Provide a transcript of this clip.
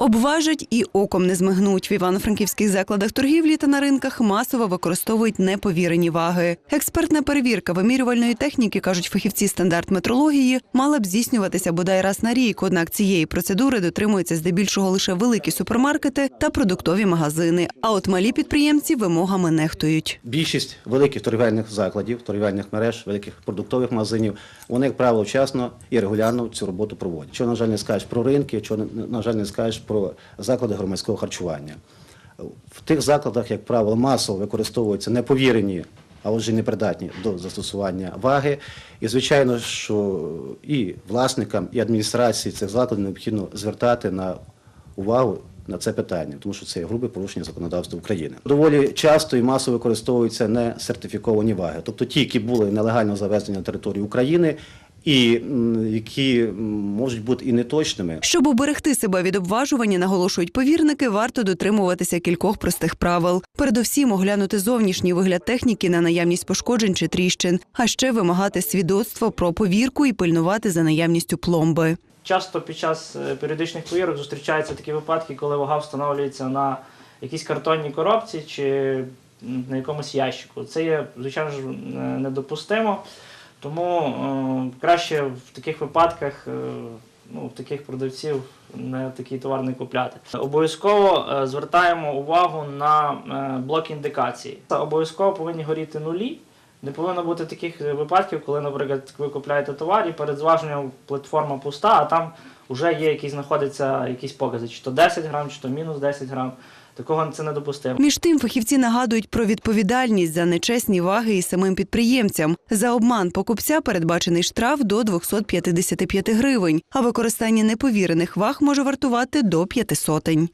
Обважать і оком не змигнуть. В івано-франківських закладах торгівлі та на ринках масово використовують неповірені ваги. Експертна перевірка вимірювальної техніки, кажуть фахівці стандарт метрології, мала б здійснюватися бодай раз на рік. Однак цієї процедури дотримуються здебільшого лише великі супермаркети та продуктові магазини. А от малі підприємці вимогами нехтують. Більшість великих торгівельних закладів, торгівельних мереж, великих продуктових магазинів, вони, як правило, вчасно і регулярно цю роботу проводять. Що, на жаль, не скажеш про ринки, що, на жаль, не скажеш про заклади громадського харчування. В тих закладах, як правило, масово використовуються неповірені, а отже, непридатні до застосування ваги. І, звичайно, що і власникам, і адміністрації цих закладів необхідно звертати на увагу на це питання, тому що це є грубе порушення законодавства України. Доволі часто і масово використовуються не сертифіковані ваги, тобто ті, які були нелегально завезені на територію України, і які можуть бути і неточними. Щоб уберегти себе від обважування, наголошують повірники, варто дотримуватися кількох простих правил. Передовсім оглянути зовнішній вигляд техніки на наявність пошкоджень чи тріщин, а ще вимагати свідоцтво про повірку і пильнувати за наявністю пломби. Часто під час е, періодичних повірок зустрічаються такі випадки, коли вага встановлюється на якійсь картонній коробці чи на якомусь ящику. Це є, звичайно ж, е, недопустимо. Тому е, краще в таких випадках е, ну, в таких продавців не такий товар не купляти. Обов'язково е, звертаємо увагу на блок індикації. Обов'язково повинні горіти нулі. Не повинно бути таких випадків, коли, наприклад, ви купляєте товар і перед зваженням платформа пуста, а там вже є якісь знаходяться якісь покази, чи то 10 грам, чи то мінус 10 грам. Такого це недопустимо. Між тим, фахівці нагадують про відповідальність за нечесні ваги і самим підприємцям. За обман покупця передбачений штраф до 255 гривень, а використання неповірених ваг може вартувати до п'яти сотень.